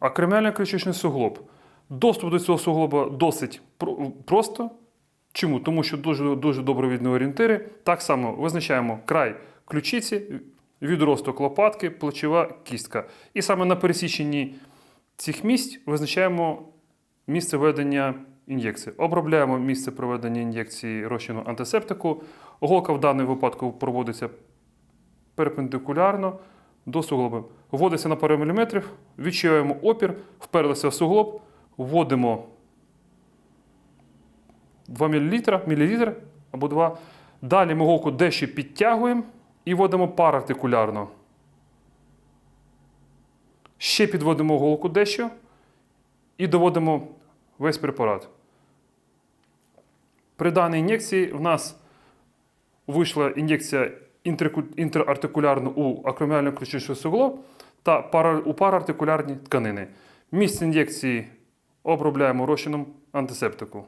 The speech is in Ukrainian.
Акроміальний ключичний суглоб. Доступ до цього суглоба досить просто. Чому? Тому що дуже, дуже добре видно орієнтири. Так само визначаємо край ключиці, відросток лопатки, плечова кістка. І саме на пересіченні цих місць визначаємо місце ведення ін'єкції. Обробляємо місце проведення ін'єкції розчину антисептику. Голка в даному випадку проводиться перпендикулярно до суглоба. Вводиться на пару міліметрів, відчуваємо опір, вперлися в суглоб, вводимо 2 мл, мілілітр або 2. Далі ми голку дещо підтягуємо і вводимо парартикулярно. Ще підводимо голку дещо і доводимо весь препарат. При даній ін'єкції в нас вийшла ін'єкція інтерартикулярно у акроміально-ключичне суглоб та пара- у параартикулярні тканини. Місце ін'єкції обробляємо розчином антисептику.